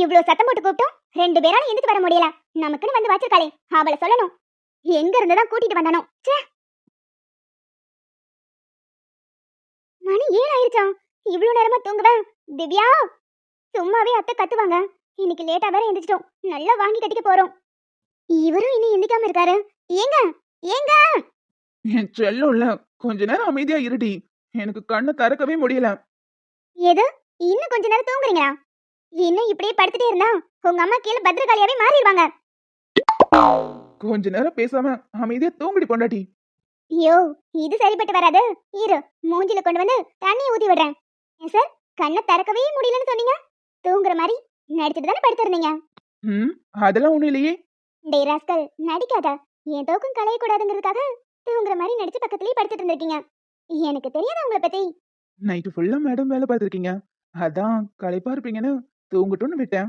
இவ்ளோ சத்தம் போட்டு கூப்பிட்டோம். ரெண்டு பேரால எந்திரிச்சு வர முடியல. நமக்குன்னு வந்து வச்சிருக்காளே அவளை சொல்லணும். எங்க இருந்து தான் கூட்டிட்டு வந்தானோ? ச்சே! மணி ஏழு ஆயிருச்சா? இவ்ளோ நேரமா தூங்குவேன் திவ்யா! சும்மாவே அத்தை கத்துவாங்க. இன்னைக்கு லேட்டா வேற எந்திரிச்சிட்டோம். நல்லா வாங்கி கட்டிக்க போறோம். இவரும் இன்னும் எந்திக்காம இருக்காரு. ஏங்க! ஏங்க! என் செல்லம் இல்ல கொஞ்ச நேரம் அமைதியா இருடி. எனக்கு கண்ணை திறக்கவே முடியல. எது? இன்னும் கொஞ்ச நேரம் தூங்குறீங்களா? இன்னும் இப்படியே படுத்துட்டே இருந்தா உங்க அம்மா கீழே பத்திரகாளியாவே மாறிடுவாங்க. கொஞ்ச நேரம் பேசாம அமைதியா தூங்குடி பொண்டாட்டி. ஐயோ இது சரிப்பட்டு வராது. இரு மூஞ்சில கொண்டு வந்து தண்ணி ஊத்தி விடுறேன். ஏன் சார் கண்ணை திறக்கவே முடியலன்னு சொன்னீங்க? தூங்குற மாதிரி நடிச்சிட்டு தானே படுத்திருந்தீங்க? ம் அதெல்லாம் ஒண்ணும் இல்லையே. டேய் ராஸ்கல் நடிக்காத. என் தூக்கம் கலையக்கூடாதுங்கிறதுக்காக தூங்குற மாதிரி நடிச்சு பக்கத்துலயே படுத்துட்டு இருந்திருக்கீங்க. எனக்கு தெரியாத உங்களை பத்தி. நைட்டு ஃபுல்லா மேடம் வேலை பார்த்துருக்கீங்க. அதான் களைப்பா இருப்பீங்கன்னு தூங்கட்டும்னு விட்டேன்.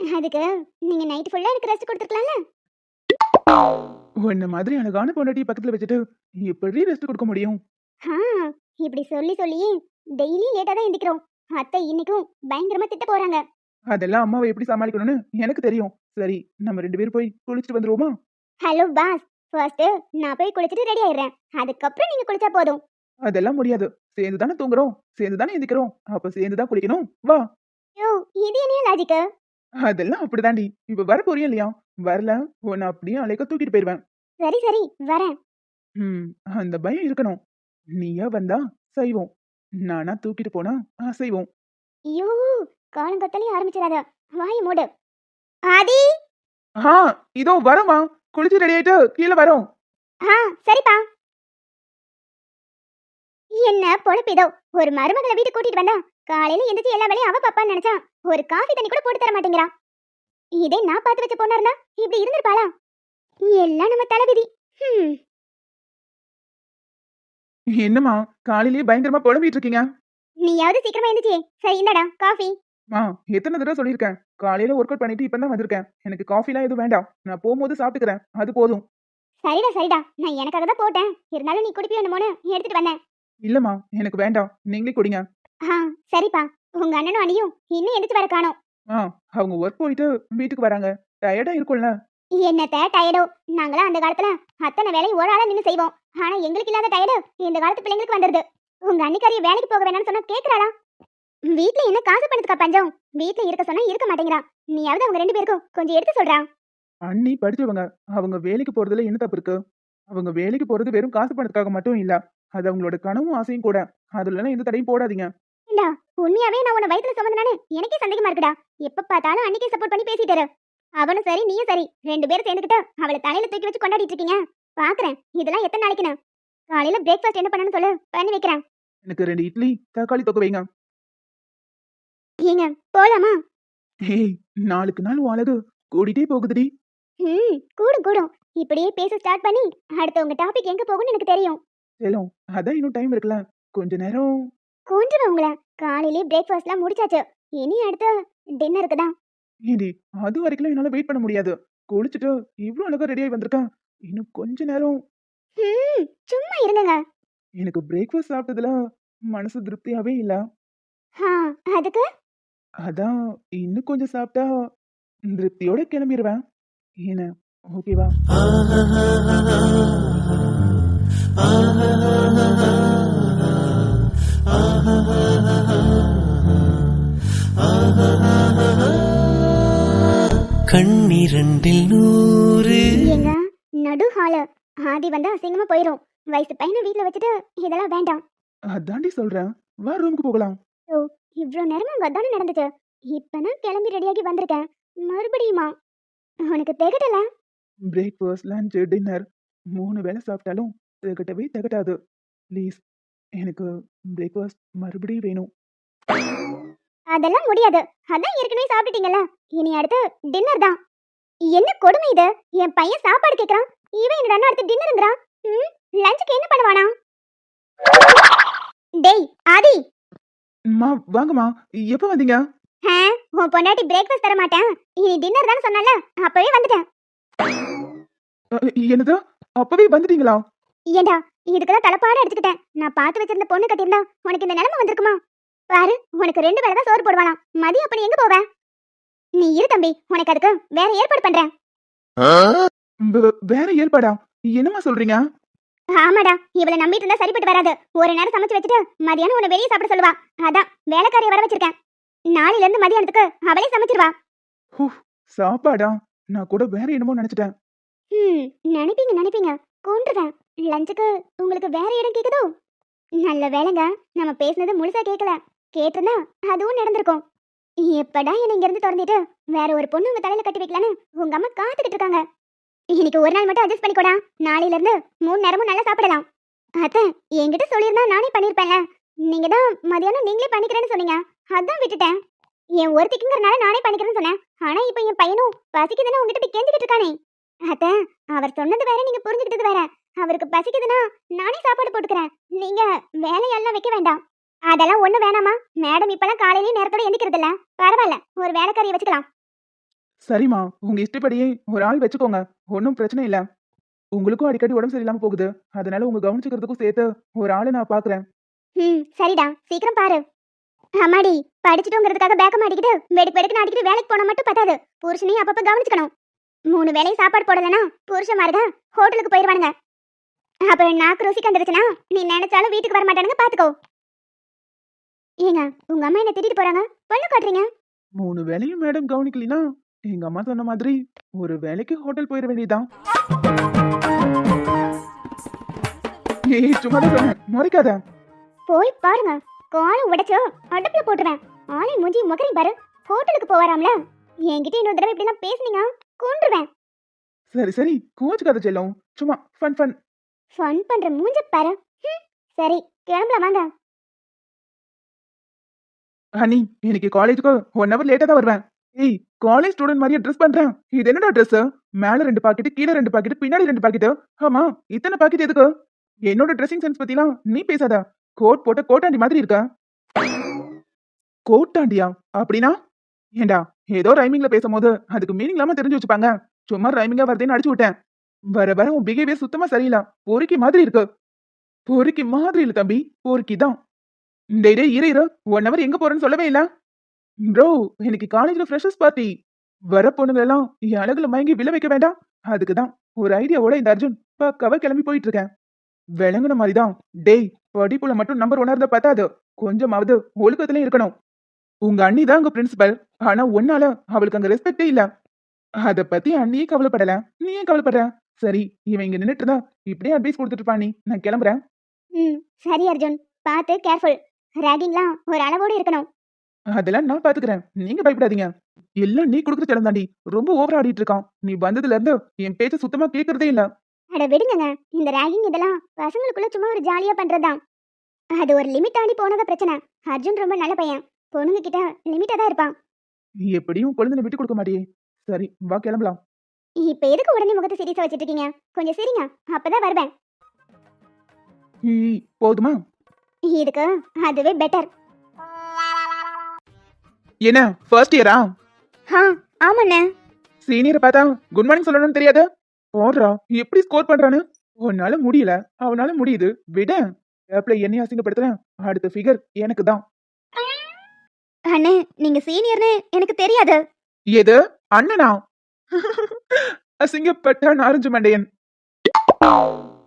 அதுக்கு நீங்க நைட் ஃபுல்லா எனக்கு ரெஸ்ட் கொடுத்துருக்கலாம்ல? உன்ன மாதிரி அழகான பொண்டாட்டி பக்கத்துல வச்சுட்டு எப்படி ரெஸ்ட் கொடுக்க முடியும்? இப்படி சொல்லி சொல்லி டெய்லி லேட்டா தான் எந்திக்கிறோம். அத்தை இன்னைக்கும் பயங்கரமா திட்ட போறாங்க. அதெல்லாம் அம்மாவை எப்படி சமாளிக்கணும்னு எனக்கு தெரியும். சரி நம்ம ரெண்டு பேரும் போய் குளிச்சுட்டு வந்துருவோமா? ஹலோ பாஸ் ஃபர்ஸ்ட் நான் போய் குளிச்சுட்டு ரெடி ஆயிடுறேன். அதுக்கப்புறம் நீங்க குளிச்சா போதும். அதெல்லாம் முடியாது. சேர்ந்து தானே தூங்குறோம். சேர்ந்து தானே எந்திக்கிறோம். அப்ப சேர்ந்து தான் குளிக்கணும். வா. இது என்ன லாஜிக்கு அதெல்லாம் அப்படிதாண்டி. இப்ப வர போறியா இல்லையா? வரல. உன்னை அப்படியே அழைக்க தூக்கிட்டு போயிருவேன். சரி சரி. வரேன். ம். அந்த பயம் இருக்கணும். நீயா வந்தா செய்வோம். நானா தூக்கிட்டு போனா அசைவோம். ஐயோ! காலங்கத்தலையும் ஆரம்பிச்சிடாத. வாய் மூடு. ஆதி! ஆ இதோ வரோமா குளிச்சு ரெடி ஆயிட்டு கீழே வரோம். ஆ சரிப்பா. என்ன பொழப்பிதோ ஒரு மருமகளை வீட்டுக்கு கூட்டிட்டு வந்தா காலையில எந்திரிச்சு எல்லா வேலையும் அவ பாப்பான்னு நினைச்சா ஒரு காஃபி தண்ணி கூட போட்டு தர மாட்டேங்கிறா இதே நான் பார்த்து வச்ச பொண்ணா இருந்தா இப்படி இருந்திருப்பாளா? எல்லாம் நம்ம தலைவிதி ஹம். என்னம்மா காலையிலேயே பயங்கரமா புலம்பிட்டு இருக்கீங்க? நீயாவது சீக்கிரமா எந்திரிச்சு சரி இந்தடா காஃபி. மா எத்தனை தடவை சொல்லியிருக்கேன். காலையில ஒர்க் அவுட் பண்ணிட்டு இப்பதான் வந்திருக்கேன். எனக்கு காஃபிலாம் எதுவும் வேண்டாம். நான் போகும்போது சாப்பிட்டுக்கிறேன். அது போதும். சரிடா சரிடா. நான் எனக்காக தான் போட்டேன். இருந்தாலும் நீ குடிப்பி வேணுமோன்னு எடுத்துட்டு வந்தேன். இல்லம்மா எனக்கு வேண்டாம். நீங்களே குடிங்க. ஆ சரிப்பா. உங்க அண்ணனும் அண்ணியும் இன்னும் எந்திரிச்சு வர காணோம். ஆ அவங்க ஒர்க் போயிட்டு வீட்டுக்கு வராங்க. டயர்டா இருக்கும்ல. என்னத்த டயர்டோ நாங்களாம் அந்த காலத்துல அத்தனை வேலையும் ஒரு ஆளா நின்று செய்வோம். ஆனா எங்களுக்கு இல்லாத டயர்டு இந்த காலத்து பிள்ளைங்களுக்கு வந்துருது. உங்க அன்னிக்காரிய வேலைக்கு போக வேணாம்னு சொன்னா கேக்குறாளா? வீட்ல என்ன காசு பணத்துக்கா பஞ்சம்? வீட்ல இருக்க சொன்னா இருக்க மாட்டேங்கிறா நீயாவது அவங்க ரெண்டு பேருக்கும் கொஞ்சம் எடுத்து சொல்றா. அண்ணி படிச்சவங்க. அவங்க வேலைக்கு போறதுல என்ன தப்பு இருக்கு? அவங்க வேலைக்கு போறது வெறும் காசு பணத்துக்காக மட்டும் இல்ல. அது அவங்களோட கனவும் ஆசையும் கூட. அதுல எந்த தடையும் போடாதீங்க. ஏண்டா உண்மையாவே நான் உன்னை வயித்துல சுமந்தனானு எனக்கே சந்தேகமா இருக்குடா. எப்ப பார்த்தாலும் அன்னைக்கே சப்போர்ட் பண்ணி பேசிட்டாரு. அவனும் சரி நீயும் சரி ரெண்டு பேரும் சேர்ந்துக்கிட்டு அவளை தலையில தூக்கி வச்சு கொண்டாடிட்டு இருக்கீங்க. பாக்குறேன் இதெல்லாம் எத்தனை நாளைக்குன்னு காலையில பிரேக்ஃபாஸ்ட் என்ன பண்ணணும்னு சொல்லு பண்ணி வைக்கிறேன். எனக்கு ரெண்டு இட்லி தக்காளி தொக்க வைங்க. ஏங்க போலாமா? ஏய் நாளுக்கு நாள் உன் அழகு கூடிட்டே போகுதுடி. ம் கூடும் கூடும். இப்படியே பேச ஸ்டார்ட் பண்ணி அடுத்த உங்க டாபிக் எங்க போகும்னு எனக்கு தெரியும். செல்லம். அதான் இன்னும் டைம் இருக்குல்ல. கொஞ்ச நேரம். கொன்றுவேன் உங்களை. காலையிலே பிரேக்ஃபாஸ்ட்லாம் முடிச்சாச்சு. இனி அடுத்து டின்னருக்கு தான். ஏண்டி அது வரைக்கும் என்னால வெயிட் பண்ண முடியாது. குளிச்சுட்டு இவ்வளவு அழகா ரெடியாகி வந்திருக்கேன் இன்னும் கொஞ்ச நேரம். சும்மா இருந்துங்க எனக்கு பிரேக்ஃபாஸ்ட் சாப்பிட்டதுல மனசு திருப்தியாவே இல்ல. அதுக்கு? அதான் இன்னும் கொஞ்சம் சாப்பிட்டா திருப்தியோட கிளம்பிடுவேன் என்ன ஓகேவா கண்ணிரண்டில் நூறு. ஏங்க நடு ஹாலு ஆதி வந்தா அசிங்கமா போயிரும். வயசு பையனை வீட்ல வச்சுட்டு இதெல்லாம் வேண்டாம். அதாண்டி சொல்றேன். வா ரூமுக்கு போகலாம். இவ்ளோ நேரமா அங்க அதானே நடந்துச்சு? இப்பதான் கிளம்பி ரெடியாகி வந்திருக்கேன். மறுபடியுமா? உனக்கு திகட்டல? பிரேக்ஃபாஸ்ட் லஞ்ச் டின்னர் மூணு வேளை சாப்பிட்டாலும் திகட்டவே திகட்டாது. ப்ளீஸ் எனக்கு பிரேக்ஃபாஸ்ட் மறுபடியும் வேணும். அதெல்லாம் முடியாது. அதான் ஏற்கனவே சாப்பிட்டுட்டீங்கல்ல. இனி அடுத்து டின்னர் தான். என்ன கொடுமை இது? என் பையன் சாப்பாடு கேக்குறான். இவன் என்னடா அடுத்து டின்னருங்கிறான் ம்? லஞ்சுக்கு என்ன பண்ணுவானா? டேய் ஆதி. அம்மா வாங்கம்மா. எப்போ வந்தீங்க? ஆ உன் பொண்டாட்டி பிரேக்ஃபாஸ்ட் தர மாட்டேன். இனி டின்னர் தான் சொன்னல. அப்பவே வந்துட்டேன். என்னது? அப்பவே வந்துட்டீங்களா? ஏண்டா இதுக்கு தான் தலைப்பாடு எடுத்துக்கிட்டேன். நான் பார்த்து வச்சிருந்த பொண்ணு கட்டியிருந்தா உனக்கு இந்த நிலைமை வந்திருக்குமா? பாரு உனக்கு ரெண்டு வேளை தான் சோறு போடுவாளாம். மதியம் அப்ப நீ எங்க போவ? நீ இரு தம்பி உனக்கு அதுக்கு வேற ஏற்பாடு பண்றேன். வேற ஏற்பாடா? என்னம்மா சொல்றீங்க? ஆமாடா இவளை நம்பிட்டு இருந்தா சரிப்பட்டு வராது. ஒரு நேரம் சமைச்சு வச்சுட்டு மதியானம் உன்னை வெளியே சாப்பிட சொல்லுவா. அதான் வேலைக்காரியை வர வச்சிருக்கேன். நாளையில இருந்து மதியானத்துக்கு அவளே சமைச்சிருவா. சாப்பாடா? நான் கூட வேற என்னமோ நினைச்சிட்டேன். ம் நினைப்பீங்க நினைப்பீங்க. கொண்டுருவேன் லஞ்சுக்கு உங்களுக்கு வேற இடம் கேக்குதோ? நல்ல வேலைங்க நம்ம பேசுனது முழுசா கேட்கல கேட்டிருந்தா அதுவும் நடந்திருக்கும். எப்படா என்னை இங்க இருந்து திறந்துட்டு வேற ஒரு பொண்ணு உங்க தலையில கட்டி வைக்கலான்னு உங்க அம்மா காத்துக்கிட்டு இருக்காங்க. இன்னைக்கு ஒரு நாள் மட்டும் அட்ஜஸ்ட் பண்ணிக்கோடா. நாளையில இருந்து மூணு நேரமும் நல்லா சாப்பிடலாம். அத்தை என்கிட்ட சொல்லியிருந்தா நானே பண்ணிருப்பேன்ல. நீங்க தான் மதியானம் நீங்களே பண்ணிக்கிறேன்னு சொன்னீங்க. அதான் விட்டுட்டேன். என் ஒருத்திக்குங்கிறனால நானே பண்ணிக்கிறேன்னு சொன்னேன். ஆனா இப்போ என் பையனும் பசிக்குதுன்னு உங்ககிட்ட போய் கெஞ்சிக்கிட்டு இருக்கானே. அத்தை அவர் சொன்னது வேற நீங்க புரிஞ்சுக்கிட்டது வேற. அவருக்கு பசிக்குதுன்னா நானே சாப்பாடு போட்டுக்கிறேன். நீங்க வேலையெல்லாம் வைக்க வேண்டாம். அதெல்லாம் ஒண்ணு வேணாமா மேடம் இப்பெல்லாம் காலையிலேயே நேரத்தோட எந்திக்கிறது இல்ல பரவாயில்ல ஒரு வேலைக்காரியை வச்சுக்கலாம். சரிம்மா உங்க இஷ்டப்படியே ஒரு ஆள் வச்சுக்கோங்க. ஒன்றும் பிரச்சனை இல்ல. உங்களுக்கும் அடிக்கடி உடம்பு சரியில்லாம போகுது. அதனால உங்க கவனிச்சுக்கிறதுக்கும் சேர்த்து ஒரு ஆளை நான் பாக்குறேன். ம் சரிடா. சீக்கிரம் பாரு. அம்மாடி படிச்சுட்டோங்கிறதுக்காக பேக்க மாட்டிக்கிட்டு வெடுக்கு வெடுக்கு அடிக்கிட்டு வேலைக்கு போனா மட்டும் பத்தாது. புருஷனையும் அப்பப்ப கவனிச்சுக்கணும். மூணு வேளையும் சாப்பாடு போடலைன்னா புருஷன் மாருங்க ஹோட்டலுக்கு போயிடுவானுங்க அப்புறம் நாக்கு ருசி கண்டுருச்சுன்னா நீ நினைச்சாலும் வீட்டுக்கு வர மாட்டானுங்க பாத்துக்கோ. ஏங்க உங்க அம்மா என்ன திட்டிட்டு போறாங்க? பண்ணு காட்டுறீங்க? மூணு வேலையும் மேடம் கவனிக்கலினா எங்க அம்மா சொன்ன மாதிரி ஒரு வேலைக்கு ஹோட்டல் போயிட வேண்டியதுதான். ஏய் சும்மா தான் முறைக்காத. போய் பாருங்க காலை உடைச்சு அடுப்புல போட்டுருவேன். ஆளை மூஞ்சி முகரி பாரு ஹோட்டலுக்கு போவாராம்ல? என்கிட்ட இன்னொரு தடவை இப்படிலாம் பேசுனீங்க கொன்றுவேன். சரி சரி கோச்சுக்காத செல்லம். சும்மா ஃபன் ஃபன் ஃபன் பண்ற மூஞ்ச பாரு. சரி கிளம்பலாம் வாங்க. ஹனி இன்னைக்கு காலேஜுக்கு ஒன் ஹவர் லேட்டா தான் வருவேன். ஏய் காலேஜ் ஸ்டூடெண்ட் மாதிரியே ட்ரெஸ் பண்றேன். இது என்னடா ட்ரெஸ் மேல ரெண்டு பாக்கெட் கீழே ரெண்டு பாக்கெட் பின்னாடி ரெண்டு பாக்கெட் ஆமா இத்தனை பாக்கெட் எதுக்கு? என்னோட ட்ரெஸ்ஸிங் சென்ஸ் பத்திலாம் நீ பேசாத. கோட் போட்ட கோட்டாண்டி மாதிரி இருக்க. கோட்டாண்டியா அப்படின்னா? ஏண்டா ஏதோ ரைமிங்ல பேசும்போது அதுக்கு மீனிங் இல்லாம தெரிஞ்சு வச்சுப்பாங்க. சும்மா ரைமிங்கா வருதுன்னு அடிச்சு விட்டேன். வர வர உன் பிஹேவியர் சுத்தமா சரியில்லை. பொறுக்கி மாதிரி இருக்கு. பொறுக்கி மாதிரி இல்ல தம்பி. பொறுக்கி தான். இந்த டேய் இரு இரு. ஒன் ஹவர் எங்க போறேன்னு சொல்லவே இல்ல. ப்ரோ இன்னைக்கு காலேஜ்ல ஃப்ரெஷர்ஸ் பார்ட்டி வர பொண்ணுங்க எல்லாம் என் அழகுல மயங்கி விழ வைக்க வேண்டாம். அதுக்கு தான் ஒரு ஐடியாவோட இந்த அர்ஜுன் பக்காவா கிளம்பி போயிட்டு இருக்கேன் விளங்குன மாதிரி தான். டேய் படிப்புல மட்டும் நம்பர் ஒன்னா இருந்தா பத்தாது. கொஞ்சமாவது ஒழுக்கத்துலயும் இருக்கணும். உங்க அண்ணி தான் உங்க பிரின்சிபல் ஆனா ஒன்னால அவளுக்கு அங்க ரெஸ்பெக்டே இல்ல. அத பத்தி அண்ணியே கவலைப்படல. நீ ஏன் கவலைப்படுற? சரி இவன் இங்க நின்னுட்டு இருந்தா இப்படியே அட்வைஸ் கொடுத்துட்டு இருப்பா நீ. நான் கிளம்புறேன். ம் சரி அர்ஜுன். பார்த்து கேர்ஃபுல் ரேகிங்லாம் ஒரு அளவோடு இருக்கணும். அதெல்லாம் நான் பாத்துக்கிறேன் நீங்க பயப்படாதீங்க. எல்லாம் நீ கொடுக்குற செலம் தாண்டி ரொம்ப ஓவர் ஆடிட்டு இருக்கான். நீ வந்ததுல இருந்து என் பேச்ச சுத்தமா கேக்குறதே இல்ல. அட விடுங்கங்க. இந்த ரேகிங் இதெல்லாம் பசங்களுக்குள்ள சும்மா ஒரு ஜாலியா பண்றதுதான். அது ஒரு லிமிட் தாண்டி போனதா பிரச்சனை. அர்ஜுன் ரொம்ப நல்ல பையன். பொண்ணுங்க கிட்ட லிமிட்டா தான் இருப்பான். எப்படியும் குழந்தை விட்டு கொடுக்க மாட்டியே. சரி வா கிளம்பலாம். இப்ப எதுக்கு உடனே முகத்தை சீரியஸா வச்சிட்டு இருக்கீங்க கொஞ்சம் சரிங்க. அப்பதான் வருவேன். ஈ, போதுமா? இதுக்கு அதுவே பெட்டர் என்ன ஃபர்ஸ்ட் இயரா ஆ? ஆமாண்ணே. சீனியரை பார்த்தா குட் மார்னிங் சொல்லணும்னு தெரியாத? போடுறா எப்படி ஸ்கோர் பண்றான்னு? உன்னால முடியல. அவனால முடியுது. விட. ஆப்ல என்னைய அசிங்கப்படுத்துறேன். அடுத்த ஃபிகர் எனக்கு தான். அண்ணே நீங்க சீனியர்னு எனக்கு தெரியாது. எது? அண்ணனா? அசிங்கப்பட்ட நாரஞ்சு மண்டையன்.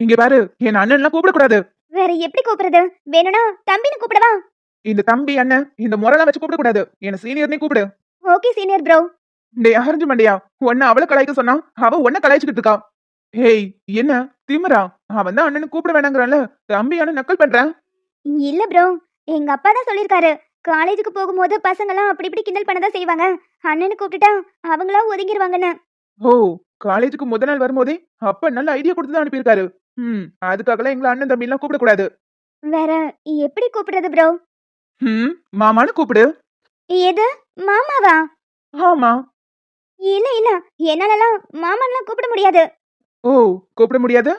இங்க பாரு என் அண்ணன்லாம் கூப்பிடக்கூடாது. வேற எப்படி கூப்பிடுறது? வேணும்னா தம்பின்னு கூப்பிடவா? இந்த தம்பி அண்ணன் இந்த முறைலாம் வச்சு கூப்பிடக்கூடாது. என்ன சீனியர்னே கூப்பிடு. Okay senior bro. டேய் ஆரஞ்சு மண்டையா உன்ன அவளை கலாய்க்க சொன்னா அவ உன்ன கலாய்ச்சிக்கிட்டு இருக்கா. ஏய் என்ன திமிரா அவன் தான் அண்ணனு கூப்பிட வேணாங்கிறான்ல தம்பி அண்ணன் நக்கல் பண்றேன் இல்ல ப்ரோ எங்க அப்பா தான் சொல்லிருக்காரு காலேஜுக்கு போகும்போது பசங்கலாம் அப்படி இப்படி கிண்டல் பண்ணதான் செய்வாங்க. அண்ணனு கூப்பிட்டுட்டா அவங்களா ஒதுங்கிருவாங்கன்னு. ஓ காலேஜுக்கு முத நாள் வரும்போதே அப்ப நல்ல ஐடியா கொடுத்து தான் அனுப்பியிருக்காரு. ம் அதுக்காகலாம் எங்களை அண்ணன் தம்பி எல்லாம் கூப்பிடக்கூடாது. வேற எப்படி கூப்பிடுறது ப்ரோ ம் மாமான்னு கூப்பிடு. எது? மாமாவா? ஆமா. இல்ல இல்ல என்னாலலாம் மாமான்லாம் கூப்பிட முடியாது. ஓ கூப்பிட முடியாது?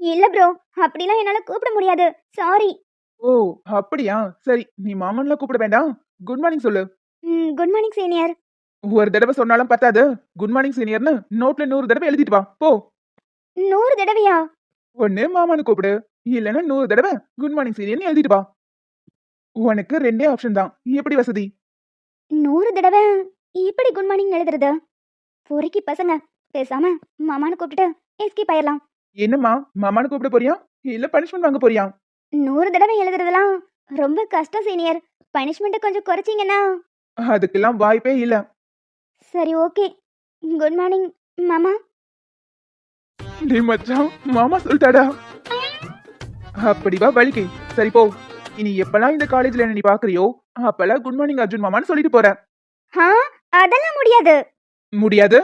இல்ல ப்ரோ அப்படிலாம் என்னால கூப்பிட முடியாது. சாரி ஓ அப்படியா? சரி நீ மாமன்லாம் கூப்பிட வேண்டாம். குட் மார்னிங் சொல்லு. குட் மார்னிங் சீனியர் ஒரு தடவை சொன்னாலும் பத்தாது. குட் மார்னிங் சீனியர்னு நோட்ல நூறு தடவை எழுதிட்டு வா. போ. நூறு தடவையா? ஒண்ணு மாமான்னு கூப்பிடு. இல்லைன்னா நூறு தடவை குட் மார்னிங் சீனியர்னு எழுதிட்டு வா. உனக்கு ரெண்டே ஆப்ஷன் தான். எப்படி வசதி? நூறு தடவை இப்படி குட் மார்னிங் எழுதுறது? பொறுக்கி பசங்க பேசாம மாமான்னு கூப்பிட்டுட்டு எஸ்கேப் ஆயிடலாம் என்னம்மா மாமான்னு கூப்பிட போறியா? இல்ல பனிஷ்மெண்ட் வாங்க போறியா? நூறு தடவை எழுதுறதெல்லாம் ரொம்ப கஷ்டம் சீனியர் பனிஷ்மெண்ட்டை கொஞ்சம் குறைச்சிங்கன்னா? அதுக்கெல்லாம் வாய்ப்பே இல்ல. சரி ஓகே. குட் மார்னிங் மாமா. டேய் மச்சான் மாமா சொல்லிட்டாடா. அப்படி வா வலிக்கு சரி போ. இனி எப்பெல்லாம் இந்த காலேஜ்ல என்ன நீ பாக்குறியோ அப்பெல்லாம் குட் மார்னிங் அர்ஜுன் மாமான்னு சொல்லிட்டு போற ஆ அதெல்லாம் முடியாது. முடியாது?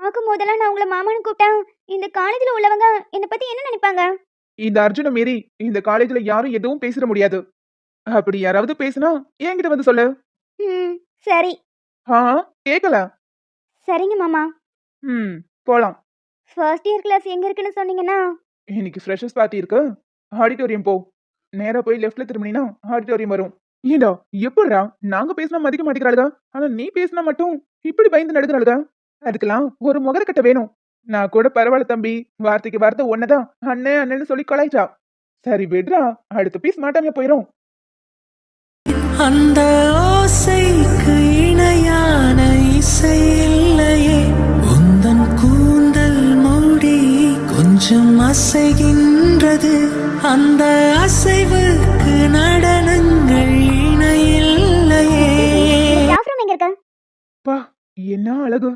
பார்க்கும் போதெல்லாம் நான் உங்களை மாமான்னு கூப்பிட்டா இந்த காலேஜில் உள்ளவங்க என்னை பத்தி என்ன நினைப்பாங்க? இந்த அர்ஜுனை மீறி இந்த காலேஜ்ல யாரும் எதுவும் பேசிட முடியாது. அப்படி யாராவது பேசினா என்கிட்ட வந்து சொல்லு. ம் சரி. ஆ கேக்கல. சரிங்க மாமா. ம் போலாம். ஃபர்ஸ்ட் இயர் கிளாஸ் எங்க இருக்குன்னு சொன்னீங்கன்னா? இன்னைக்கு ஃப்ரெஷர்ஸ் பார்ட்டி இருக்கு. ஆடிட்டோரியம் போ. நேரா போய் லெஃப்ட்ல திரும்பினா ஆடிட்டோரியம் வரும். ஏண்டா எப்படிடா நாங்க பேசினா மதிக்க மாட்டேங்கிறாளுங்க ஆனா நீ பேசினா மட்டும் இப்படி பயந்து நடுக்கிறாளுங்க அதுக்கெல்லாம் ஒரு முகரக்கட்டை வேணும். நான் கூட பரவாயில்ல தம்பி. வார்த்தைக்கு வார்த்தை ஒன்னதான் அண்ணே அண்ணன்னு சொல்லி கொலைச்சா சரி விடுறா. அடுத்த பீஸ் மாட்டாம போயிரும். அந்த அசைகின்றது அந்த அசைவுக்கு நடனங்கள் இணையில்லையே. பா என்ன அழகு.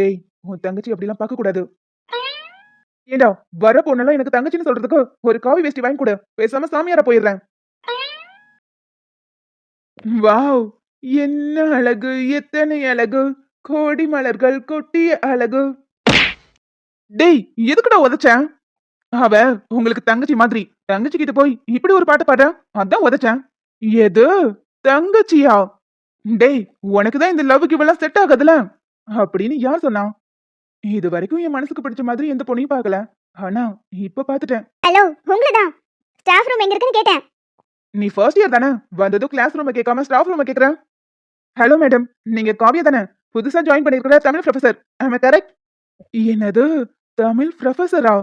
டேய் உன் தங்கச்சி அப்படிலாம் பார்க்க கூடாது ஏண்டா வர பொண்ணெல்லாம் எனக்கு தங்கச்சின்னு சொல்றதுக்கு ஒரு காவி வேஷ்டி வாங்கி கொடு. பேசாம சாமியாரா போயிடுறேன். வாவ் என்ன அழகு எத்தனை அழகு. கோடி மலர்கள் கொட்டிய அழகு. டேய் எதுக்குடா உதைச்சேன்? அவ உங்களுக்கு தங்கச்சி மாதிரி. தங்கச்சி கிட்ட போய் இப்படி ஒரு பாட்டு பாடுற? அதான் உதைச்சேன். எது? தங்கச்சியா? டேய் உனக்கு தான் இந்த லவ்வுக்கு இவெல்லாம் செட் ஆகாதுல? அப்படின்னு யார் சொன்னா? இது வரைக்கும் என் மனசுக்கு பிடிச்ச மாதிரி எந்த பொண்ணையும் பார்க்கல. ஆனா இப்ப பாத்துட்டேன் ஹலோ உங்களை தான் ஸ்டாஃப் ரூம் எங்க இருக்குன்னு கேட்டேன். நீ ஃபர்ஸ்ட் இயர் தானே? வந்ததும் கிளாஸ் ரூம் கேட்காம ஸ்டாஃப் ரூம் கேக்குறேன் ஹலோ மேடம் நீங்க காவியா தானே? புதுசா ஜாயின் பண்ணிருக்கிற தமிழ் ப்ரொஃபசர் ஐ கரெக்ட் என்னது? தமிழ் ப்ரொஃபசரா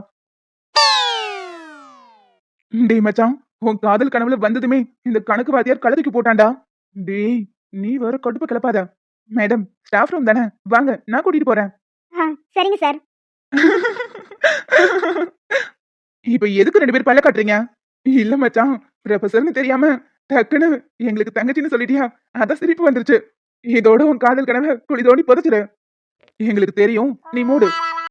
டேய் மச்சான் உன் காதல் கனவுல வந்ததுமே இந்த கணக்கு வாத்தியார் கழுதுக்கு போட்டான்டா. டேய் நீ வேற கடுப்பு கிளப்பாத. மேடம் ஸ்டாஃப் ரூம் தானே? வாங்க நான் கூட்டிட்டு போறேன். சரிங்க சார். இப்ப எதுக்கு ரெண்டு பேரும் பல்ல காட்டுறீங்க? இல்ல மச்சான் ப்ரொஃபசர்னு தெரியாம டக்குன்னு எங்களுக்கு தங்கச்சின்னு சொல்லிட்டியா? அதான் சிரிப்பு வந்துருச்சு. இதோட உன் காதல் கனவை குழி தோண்டி புதைச்சிரு. எங்களுக்கு தெரியும் நீ மூடு.